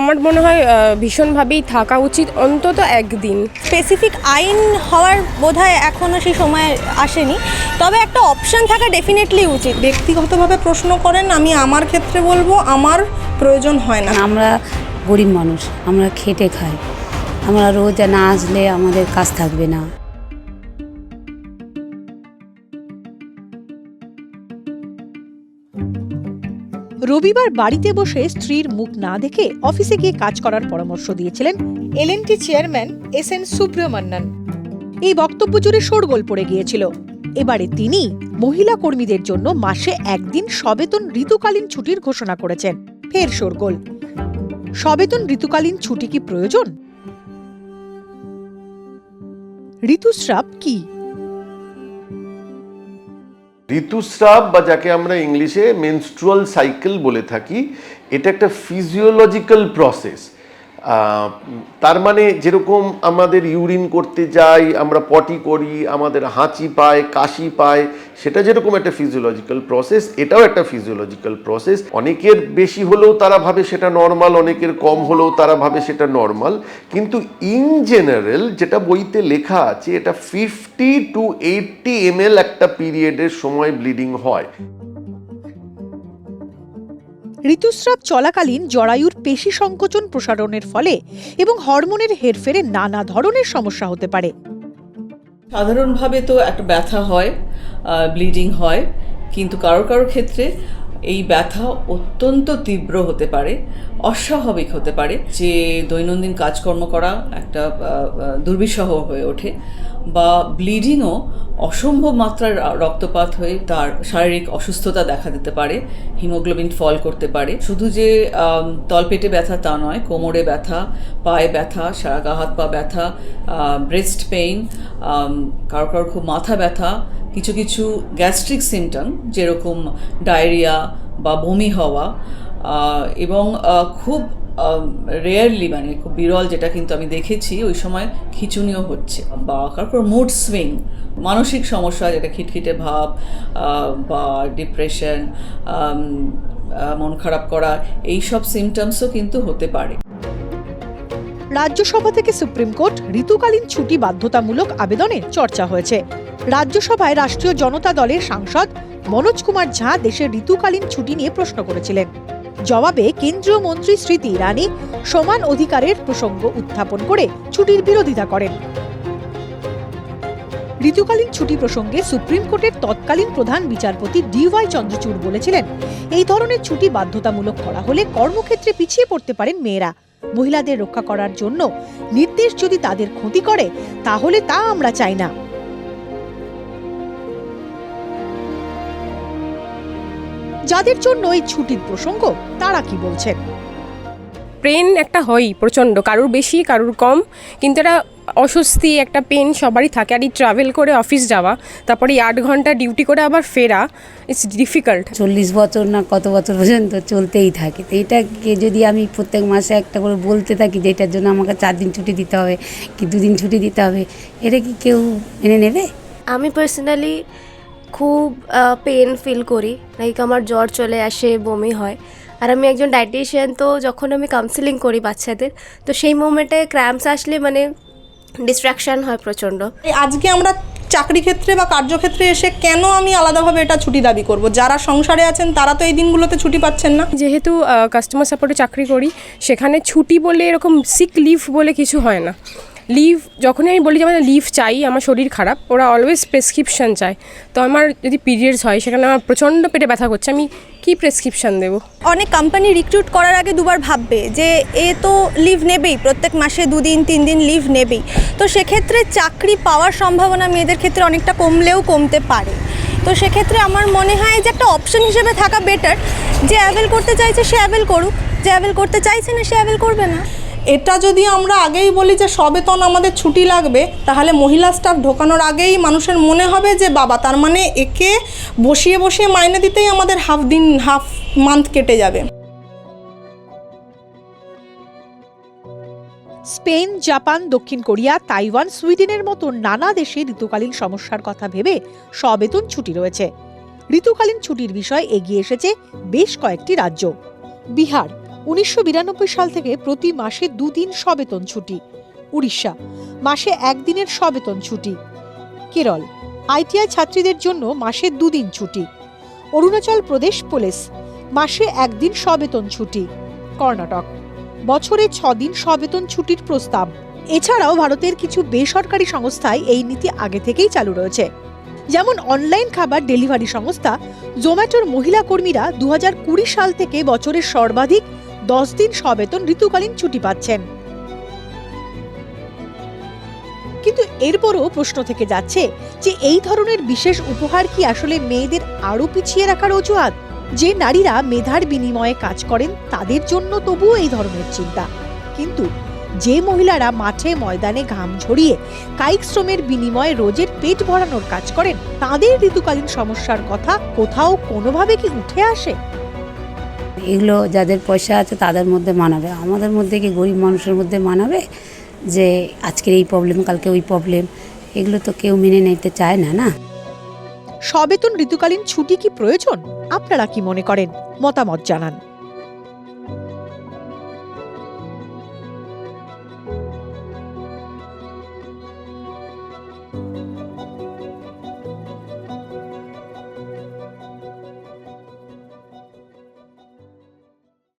আমার মনে হয় ভীষণভাবেই থাকা উচিত অন্তত একদিন। স্পেসিফিক আইন হওয়ার বোধ হয় এখনও সেই সময় আসেনি। তবে একটা অপশান থাকা ডেফিনেটলি উচিত। ব্যক্তিগতভাবে প্রশ্ন করেন আমি আমার ক্ষেত্রে বলব আমার প্রয়োজন হয় না। আমরা গরিব মানুষ আমরা খেটে খাই। আমরা রোজ না আসলে আমাদের কাজ থাকবে না। রবিবার বাড়িতে বসে স্ত্রীর মুখ না দেখে অফিসে গিয়ে কাজ করার পরামর্শ দিয়েছিলেন L N T chairman S N Subrahmanyan. এই বক্তব্য জুড়ে শোরগোল পড়ে গিয়েছিল। এবারে তিনি মহিলা কর্মীদের জন্য মাসে একদিন সবেতন ঋতুকালীন ছুটির ঘোষণা করেছেন। ফের শোরগোল। সবেতন ঋতুকালীন ছুটি কি প্রয়োজন? ঋতুস্রাব কি? ঋতুস্রাব বা যাকে আমরা ইংলিশে মেনস্ট্রুয়াল সাইকেল বলে থাকি এটা একটা ফিজিওলজিক্যাল প্রসেস তার মানে যেরকম আমাদের ইউরিন করতে যাই, আমরা পটি করি, আমাদের হাঁচি পায়, কাশি পায়, সেটা যেরকম একটা ফিজিওলজিক্যাল প্রসেস এটাও একটা ফিজিওলজিক্যাল প্রসেস অনেকের বেশি হলেও তারা ভাবে সেটা নর্মাল অনেকের কম হলেও তারা ভাবে সেটা নর্মাল কিন্তু ইন জেনারেল যেটা বইতে লেখা আছে, এটা ফিফটি টু এইটটি এমএল একটা পিরিয়ডের সময় ব্লিডিং হয়। ঋতুস্রাব চলাকালীন জরায়ুর পেশি সংকোচন প্রসারণের ফলে এবং হরমোনের হেরফেরে নানা ধরনের সমস্যা হতে পারে। সাধারণভাবে তো একটা ব্যথা হয় ব্লিডিং হয়, কিন্তু কারও কারোর ক্ষেত্রে এই ব্যথা অত্যন্ত তীব্র হতে পারে, অস্বাভাবিক হতে পারে। যে দৈনন্দিন কাজকর্ম করা একটা দুর্বিষহ হয়ে ওঠে বা ব্লিডিংও অসম্ভব মাত্রার রক্তপাত হয়ে তার শারীরিক অসুস্থতা দেখা দিতে পারে, হিমোগ্লোবিন ফল করতে পারে। শুধু যে তলপেটে ব্যথা তা নয়, কোমরে ব্যথা, পায়ে ব্যথা, সারা গা, হাত পা ব্যথা ব্রেস্ট পেইন কারও কারও খুব মাথা ব্যথা কিছু কিছু গ্যাস্ট্রিক সিমটম, যেরকম ডায়রিয়া বা বমি হওয়া এবং খুব রেয়ারলি মানে খুব বিরল যেটা কিন্তু আমি দেখেছি, ওই সময় খিচুনিও হচ্ছে বা কারোর মুড সুইং মানসিক সমস্যা যেটা খিটখিটে ভাব বা ডিপ্রেশন মন খারাপ করা, এই সব সিমটমসও কিন্তু হতে পারে। রাজ্যসভা থেকে সুপ্রিম কোর্ট ঋতুকালীন ছুটি বাধ্যতামূলক আবেদনে চর্চা হয়েছে। রাজ্যসভায় রাষ্ট্রীয় জনতা দলের সাংসদ মনোজ কুমার ঝা দেশের ঋতুকালীন ছুটি নিয়ে প্রশ্ন করেছিলেন। জবাবে কেন্দ্রীয় মন্ত্রী স্মৃতি ইরানি সমান অধিকারের প্রসঙ্গ উত্থাপন করে ছুটির বিরোধিতা করেন। ঋতুকালীন ছুটি প্রসঙ্গে সুপ্রিম কোর্টের তৎকালীন প্রধান বিচারপতি ডিওয়াই চন্দ্রচূড় বলেছিলেন, এই ধরনের ছুটি বাধ্যতামূলক করা হলে কর্মক্ষেত্রে পিছিয়ে পড়তে পারেন মেয়েরা। মহিলাদের রক্ষা করার জন্য নির্দেশ যদি তাদের ক্ষতি করে, তাহলে তা আমরা চাই না। যাদের জন্য এই ছুটির প্রসঙ্গ তারা কি বলছেন? পেন একটা হয়ই প্রচণ্ড। কারুর বেশি কারুর কম। কিন্তু এটা অস্বস্তি একটা পেন সবারই থাকে। আর এই ট্রাভেল করে অফিস যাওয়া তারপরে এই আট ঘণ্টা ডিউটি করে আবার ফেরা ইটস ডিফিকাল্ট চল্লিশ বছর না কত বছর পর্যন্ত চলতেই থাকে। তো এটাকে যদি আমি প্রত্যেক মাসে একটা করে বলতে থাকি যে এটার জন্য আমাকে চার দিন ছুটি দিতে হবে কি দুদিন ছুটি দিতে হবে এটা কি কেউ এনে নেবে? আমি পার্সোনালি খুব পেন ফিল করি। লাইক আমার জ্বর চলে আসে বমি হয়। আর আমি একজন ডায়েটিশিয়ান তো যখন আমি কাউন্সিলিং করি বাচ্চাদের তো সেই মোমেন্টে ক্র্যাম্পস আসলে মানে ডিস্ট্রাকশন হয় প্রচণ্ড। আজকে আমরা চাকরি ক্ষেত্রে বা কার্যক্ষেত্রে এসে কেন আমি আলাদাভাবে এটা ছুটি দাবি করব? যারা সংসারে আছেন তারা তো এই দিনগুলোতে ছুটি পাচ্ছেন না। যেহেতু কাস্টমার সাপোর্টে চাকরি করি সেখানে ছুটি বলে এরকম সিক লিভ বলে কিছু হয় না। লিভ যখনই আমি বলি যে আমার লিভ চাই, আমার শরীর খারাপ, ওরা অলওয়েজ প্রেসক্রিপশন চায়। তো আমার যদি পিরিয়ডস হয়, সেখানে আমার প্রচণ্ড পেটে ব্যথা করছে, আমি কি প্রেসক্রিপশন দেবো? অনেক কোম্পানি রিক্রুট করার আগে দুবার ভাববে যে, এ তো লিভ নেবেই, প্রত্যেক মাসে দুদিন তিন দিন লিভ নেবেই। তো সেক্ষেত্রে চাকরি পাওয়ার সম্ভাবনা মেয়েদের ক্ষেত্রে অনেকটা কমলেও কমতে পারে। তো সেক্ষেত্রে আমার মনে হয় যে একটা অপশন হিসেবে থাকা বেটার যে অ্যাভেল করতে চাইছে সে অ্যাভেল করুক, যে অ্যাভেল করতে চাইছে না সে অ্যাভেল করবে না। এটা যদি আমরা আগেই বলি যে সবেতন আমাদের ছুটি লাগবে, তাহলে মহিলা স্টাফ ঢোকানোর আগেই মানুষের মনে হবে যে বাবা, তার মানে একে বসিয়ে বসিয়ে মাইনে দিতেই আমাদের হাফ দিন হাফ মান্থ কেটে যাবে। স্পেন, জাপান, দক্ষিণ কোরিয়া, তাইওয়ান, সুইডেনের মতো নানা দেশে ঋতুকালীন সমস্যার কথা ভেবে সবেতন ছুটি রয়েছে। ঋতুকালীন ছুটির বিষয় এগিয়ে এসেছে বেশ কয়েকটি রাজ্য। বিহার উনিশশো বিরানব্বই সাল থেকে প্রতি মাসে দুদিন সবেতন ছুটি। উড়িষ্যা, মাসে একদিনের সবেতন ছুটি। কেরল আইটিআই ছাত্রীদের জন্য মাসে দুদিন ছুটি। অরুণাচল প্রদেশ পুলিশ, মাসে একদিন সবেতন ছুটি। কর্ণাটক, বছরে ছদিন সবেতন ছুটির প্রস্তাব। এছাড়াও ভারতের কিছু বেসরকারি সংস্থায় এই নীতি আগে থেকেই চালু রয়েছে। যেমন অনলাইন খাবার ডেলিভারি সংস্থা, জোম্যাটোর মহিলা কর্মীরা দু হাজার কুড়ি সাল থেকে বছরের সর্বাধিক দশ দিন সবেতন ঋতুকালীন ছুটি পাচ্ছেন। কিন্তু এরপরও প্রশ্ন থেকে যাচ্ছে যে এই ধরনের বিশেষ উপহার কি আসলে মেয়েদের আরও পিছিয়ে রাখার অজুহাত? যে নারীরা মেধার বিনিময়ে কাজ করেন, তাদের জন্য তবুও এই ধরনের চিন্তা। কিন্তু যে মহিলারা মাঠে ময়দানে ঘাম ঝরিয়ে কায়িক শ্রমের বিনিময়ে রোজের পেট ভরানোর কাজ করেন, তাদের ঋতুকালীন সমস্যার কথা কোথাও কোনোভাবে কি উঠে আসে? এগুলো যাদের পয়সা আছে তাদের মধ্যে মানাবে। আমাদের মধ্যে কি গরিব মানুষের মধ্যে মানাবে যে আজকের এই প্রবলেম কালকে ওই প্রবলেম এগুলো তো কেউ মেনে নিতে চায় না না? সবেতন ঋতুকালীন ছুটি কি প্রয়োজন? আপনারা কি মনে করেন? মতামত জানান।